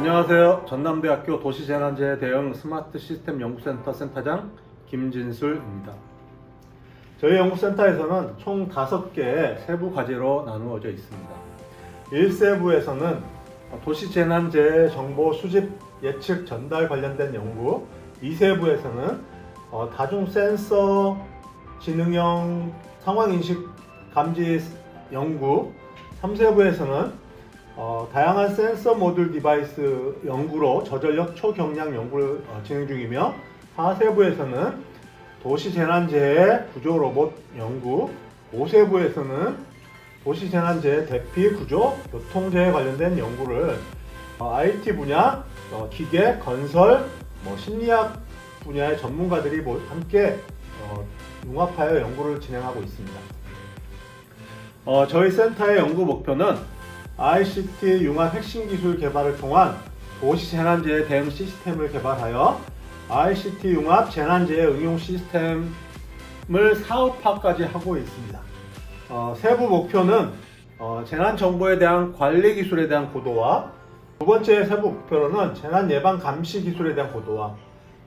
안녕하세요. 전남대학교 도시재난재해 대응 스마트 시스템 연구센터 센터장 김진술입니다. 저희 연구센터에서는 총 5개의 세부 과제로 나누어져 있습니다. 1세부에서는 도시재난재해 정보 수집 예측 전달 관련된 연구, 2세부에서는 어, 다중 센서 지능형 상황 인식 감지 연구, 3세부에서는 어, 다양한 센서 모듈 디바이스 연구로 저전력 초경량 연구를 어, 진행 중이며 4세부에서는 도시 재난재해 구조 로봇 연구, 5세부에서는 도시 재난재해 대피 구조 교통재해 관련된 연구를 어, IT 분야, 어, 기계, 건설, 뭐 심리학 분야의 전문가들이 모- 함께 어, 융합하여 연구를 진행하고 있습니다. 어, 저희 센터의 연구 목표는 ICT 융합 핵심 기술 개발을 통한 도시 재난재해 대응 시스템을 개발하여 ICT 융합 재난재해 응용 시스템을 사업화까지 하고 있습니다. 어, 세부 목표는 어, 재난 정보에 대한 관리 기술에 대한 고도화, 두 번째 세부 목표로는 재난 예방 감시 기술에 대한 고도화,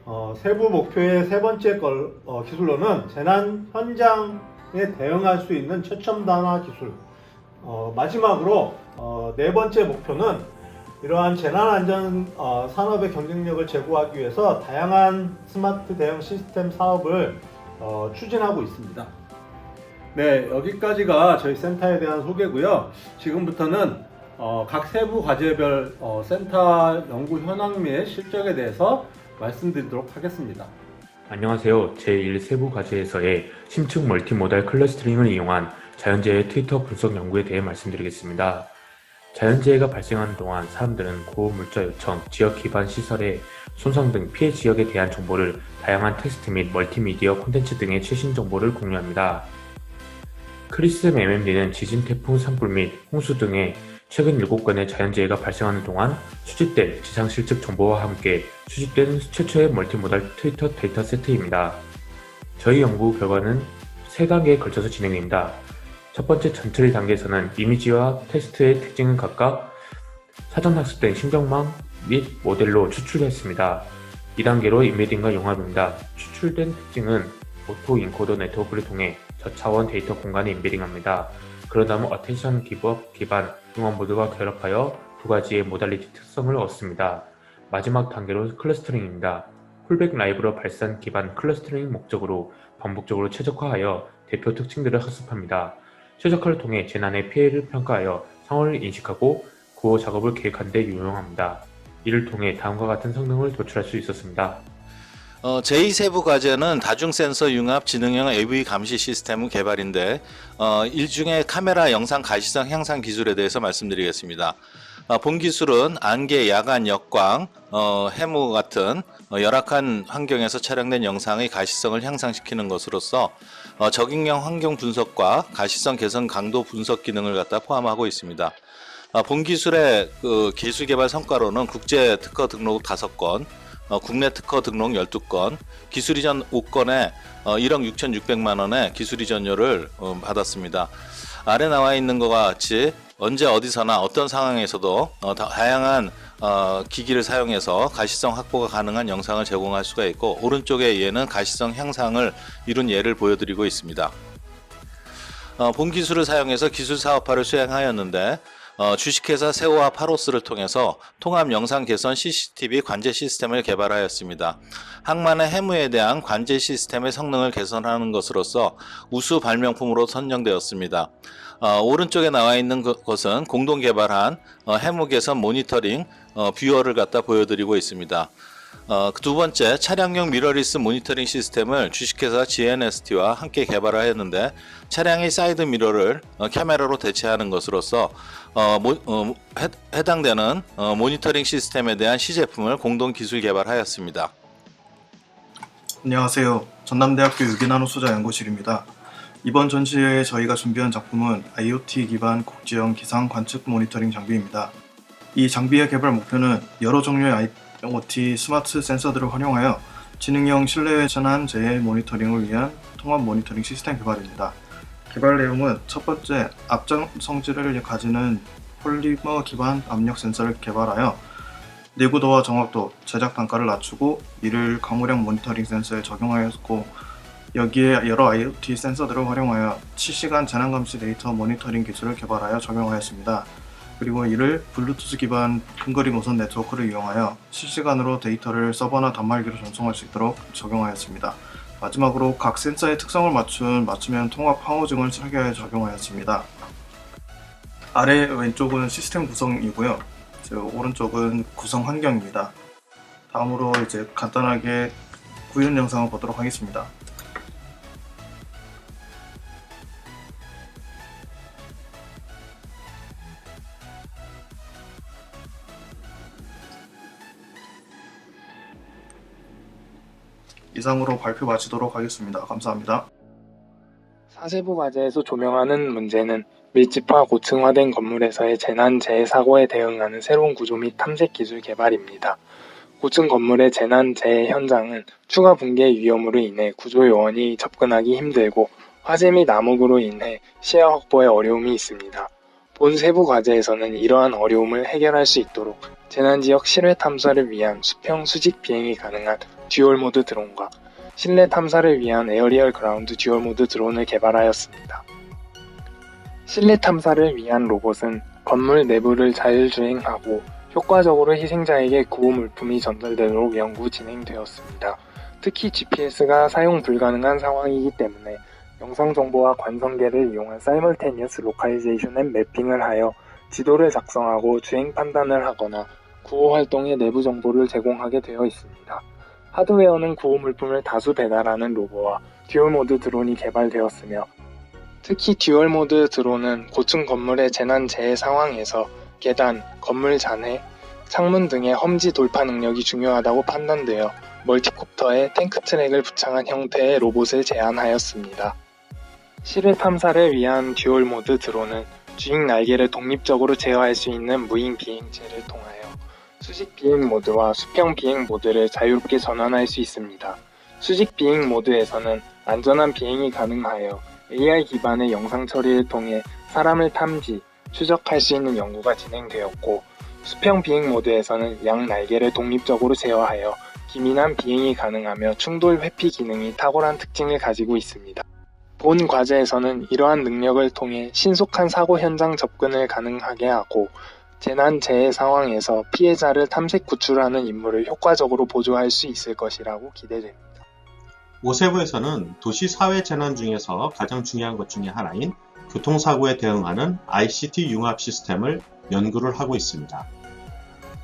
어, 세부 목표의 세 번째 걸, 어, 기술로는 재난 현장에 대응할 수 있는 최첨단화 기술, 어, 마지막으로 어, 네 번째 목표는 이러한 재난안전 어, 산업의 경쟁력을 제고하기 위해서 다양한 스마트 대응 시스템 사업을 어, 추진하고 있습니다. 네, 여기까지가 저희 센터에 대한 소개고요. 지금부터는 어, 각 세부 과제별 어, 센터 연구 현황 및 실적에 대해서 말씀드리도록 하겠습니다. 안녕하세요. 제1 세부 과제에서의 심층 멀티모달 클러스터링을 이용한 자연재해 트위터 분석 연구에 대해 말씀드리겠습니다. 자연재해가 발생하는 동안 사람들은 고물자 요청, 지역 기반 시설의 손상 등 피해 지역에 대한 정보를 다양한 텍스트 및 멀티미디어 콘텐츠 등의 최신 정보를 공유합니다. 크리스엠 MMD는 지진, 태풍, 산불 및 홍수 등의 최근 7건의 자연재해가 발생하는 동안 수집된 지상 실측 정보와 함께 수집된 최초의 멀티모달 트위터 데이터 세트입니다. 저희 연구 결과는 세 단계에 걸쳐서 진행됩니다. 첫 번째 전처리 단계에서는 이미지와 텍스트의 특징은 각각 사전 학습된 신경망 및 모델로 추출했습니다. 2단계로 인베딩과 융합입니다. 추출된 특징은 오토 인코더 네트워크를 통해 저차원 데이터 공간에 인베딩합니다. 그런 다음 어텐션 기법 기반 융합 모드와 결합하여 두 가지의 모달리티 특성을 얻습니다. 마지막 단계로 클러스터링입니다. 풀백 라이브러 발산 기반 클러스터링 목적으로 반복적으로 최적화하여 대표 특징들을 학습합니다. 최적화를 통해 재난의 피해를 평가하여 상황을 인식하고 구호 작업을 계획하는 데 유용합니다. 이를 통해 다음과 같은 성능을 도출할 수 있었습니다. 어, 제2세부 과제는 다중센서 융합 지능형 AV 감시 시스템 개발인데 어, 일종의 카메라 영상 가시성 향상 기술에 대해서 말씀드리겠습니다. 어, 본 기술은 안개, 야간, 역광, 어, 해무 같은 어, 열악한 환경에서 촬영된 영상의 가시성을 향상시키는 것으로서 어, 적응형 환경 분석과 가시성 개선 강도 분석 기능을 갖다 포함하고 있습니다. 어, 본 기술의 그 기술 개발 성과로는 국제 특허 등록 5건, 어, 국내 특허 등록 12건, 기술 이전 5건에 어, 1억 6,600만 원의 기술 이전료를 어, 받았습니다. 아래 나와 있는 것과 같이 언제 어디서나 어떤 상황에서도 어, 다- 다양한 어, 기기를 사용해서 가시성 확보가 가능한 영상을 제공할 수가 있고 오른쪽에 얘는 가시성 향상을 이룬 예를 보여드리고 있습니다. 어, 본 기술을 사용해서 기술 사업화를 수행하였는데 어, 주식회사 세오와 파로스를 통해서 통합 영상 개선 CCTV 관제 시스템을 개발하였습니다. 항만의 해무에 대한 관제 시스템의 성능을 개선하는 것으로서 우수 발명품으로 선정되었습니다. 어, 오른쪽에 나와 있는 것- 것은 공동 개발한 어, 해무 개선 모니터링 어, 뷰어를 갖다 보여드리고 있습니다. 어, 그두 번째 차량용 미러리스 모니터링 시스템을 주식회사 GNST와 함께 개발하였는데 차량의 사이드 미러를 어, 카메라로 대체하는 것으로서 어, 모- 어, 해, 해당되는 어, 모니터링 시스템에 대한 시제품을 공동 기술 개발하였습니다. 안녕하세요. 전남대학교 유기나노 소자 연구실입니다. 이번 전시회에 저희가 준비한 작품은 IoT 기반 국지형 기상 관측 모니터링 장비입니다. 이 장비의 개발 목표는 여러 종류의 IoT 스마트 센서들을 활용하여 지능형 실내외 재난 재해 모니터링을 위한 통합 모니터링 시스템 개발입니다. 개발 내용은 첫 번째 앞전 성질을 가지는 폴리머 기반 압력 센서를 개발하여 내구도와 정확도, 제작 단가를 낮추고 이를 강우량 모니터링 센서에 적용하였고 여기에 여러 IoT 센서들을 활용하여 실시간 재난 감시 데이터 모니터링 기술을 개발하여 적용하였습니다. 그리고 이를 블루투스 기반 근거리 무선 네트워크를 이용하여 실시간으로 데이터를 서버나 단말기로 전송할 수 있도록 적용하였습니다. 마지막으로 각 센서의 특성을 맞춘 맞춤형 통합 황호증을 설계하여 적용하였습니다. 아래 왼쪽은 시스템 구성이고요. 저 오른쪽은 구성 환경입니다. 다음으로 이제 간단하게 구현 영상을 보도록 하겠습니다. 이상으로 발표 마치도록 하겠습니다. 감사합니다. 사세부 과제에서 조명하는 문제는 밀집화 고층화된 건물에서의 재난 재해 사고에 대응하는 새로운 구조 및 탐색 기술 개발입니다. 고층 건물의 재난 재해 현장은 추가 붕괴 위험으로 인해 구조 요원이 접근하기 힘들고 화재 및 암흑으로 인해 시야 확보에 어려움이 있습니다. 본 세부 과제에서는 이러한 어려움을 해결할 수 있도록 재난 지역 실외 탐사를 위한 수평 수직 비행이 가능한 듀얼 모드 드론과 실내 탐사를 위한 에어리얼 그라운드 듀얼 모드 드론을 개발하였습니다. 실내 탐사를 위한 로봇은 건물 내부를 자율주행하고 효과적으로 희생자에게 구호 물품이 전달되도록 연구 진행되었습니다. 특히 GPS가 사용 불가능한 상황이기 때문에 영상 정보와 관성계를 이용한 사이멀테니어스 로컬리제이션 앤 매핑을 하여 지도를 작성하고 주행 판단을 하거나 구호 활동의 내부 정보를 제공하게 되어 있습니다. 하드웨어는 구호 물품을 다수 배달하는 로보와 듀얼 모드 드론이 개발되었으며 특히 듀얼 모드 드론은 고층 건물의 재난 재해 상황에서 계단, 건물 잔해, 창문 등의 험지 돌파 능력이 중요하다고 판단되어 멀티콥터에 탱크 트랙을 부착한 형태의 로봇을 제안하였습니다. 실외 탐사를 위한 듀얼 모드 드론은 주행 날개를 독립적으로 제어할 수 있는 무인 비행체를 통하여 수직 비행 모드와 수평 비행 모드를 자유롭게 전환할 수 있습니다. 수직 비행 모드에서는 안전한 비행이 가능하여 AI 기반의 영상 처리를 통해 사람을 탐지, 추적할 수 있는 연구가 진행되었고, 수평 비행 모드에서는 양 날개를 독립적으로 제어하여 기민한 비행이 가능하며 충돌 회피 기능이 탁월한 특징을 가지고 있습니다. 본 과제에서는 이러한 능력을 통해 신속한 사고 현장 접근을 가능하게 하고 재난 재해 상황에서 피해자를 탐색 구출하는 임무를 효과적으로 보조할 수 있을 것이라고 기대됩니다. 오세부에서는 도시 사회 재난 중에서 가장 중요한 것 중에 하나인 교통사고에 대응하는 ICT 융합 시스템을 연구를 하고 있습니다.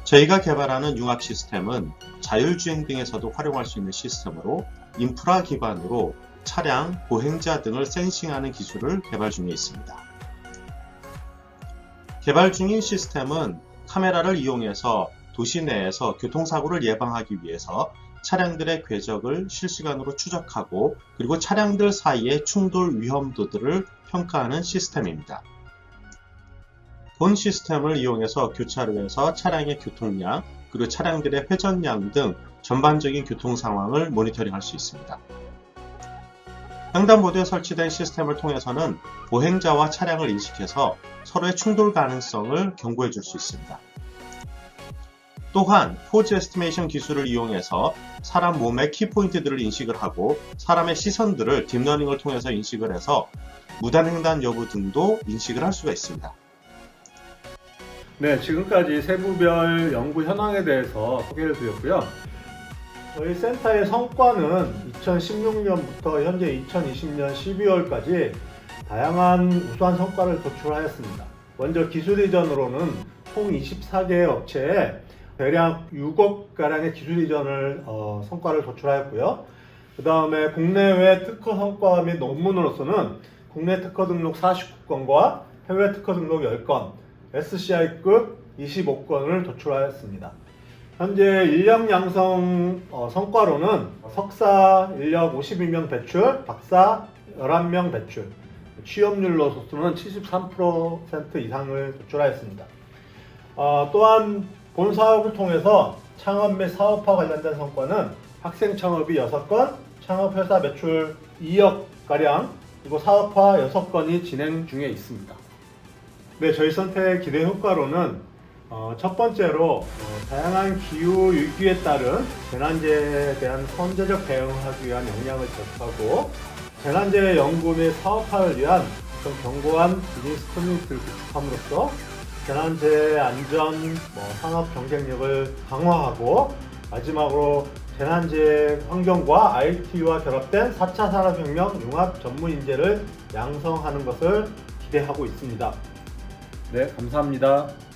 저희가 개발하는 융합 시스템은 자율주행 등에서도 활용할 수 있는 시스템으로 인프라 기반으로 차량, 보행자 등을 센싱하는 기술을 개발 중에 있습니다. 개발 중인 시스템은 카메라를 이용해서 도시 내에서 교통사고를 예방하기 위해서 차량들의 궤적을 실시간으로 추적하고 그리고 차량들 사이의 충돌 위험도들을 평가하는 시스템입니다. 본 시스템을 이용해서 교차로에서 차량의 교통량, 그리고 차량들의 회전량 등 전반적인 교통 상황을 모니터링할 수 있습니다. 횡단보도에 설치된 시스템을 통해서는 보행자와 차량을 인식해서 서로의 충돌 가능성을 경고해 줄 수 있습니다. 또한 포즈 에스티메이션 기술을 이용해서 사람 몸의 키포인트들을 인식을 하고 사람의 시선들을 딥러닝을 통해서 인식을 해서 무단횡단 여부 등도 인식을 할 수가 있습니다. 네, 지금까지 세부별 연구 현황에 대해서 소개를 드렸고요. 저희 센터의 성과는 2016년부터 현재 2020년 12월까지 다양한 우수한 성과를 도출하였습니다. 먼저 기술 이전으로는 총 24개의 업체에 대략 6억 가량의 기술 이전을 어, 성과를 도출하였고요. 그 다음에 국내외 특허 성과 및 논문으로서는 국내 특허 등록 49건과 해외 특허 등록 10건, SCI급 25건을 도출하였습니다. 현재 인력 양성 어, 성과로는 석사 인력 52명 배출, 박사 11명 배출, 취업률로서는 73% 이상을 도출하였습니다. 어, 또한 본 사업을 통해서 창업 및 사업화 관련된 성과는 학생 창업이 6건, 창업 회사 매출 2억 가량, 그리고 사업화 6건이 진행 중에 있습니다. 네, 저희 선택 기대 효과로는 어, 첫 번째로 어, 다양한 기후 위기에 따른 재난재해에 대한 선제적 대응하기 위한 역량을 제공하고 재난재해 연구 및 사업화를 위한 좀 견고한 비즈니스 커뮤니티를 구축함으로써 재난재해 안전, 뭐 산업 경쟁력을 강화하고 마지막으로 재난재해 환경과 IT와 결합된 4차 산업혁명 융합 전문 인재를 양성하는 것을 기대하고 있습니다. 네, 감사합니다.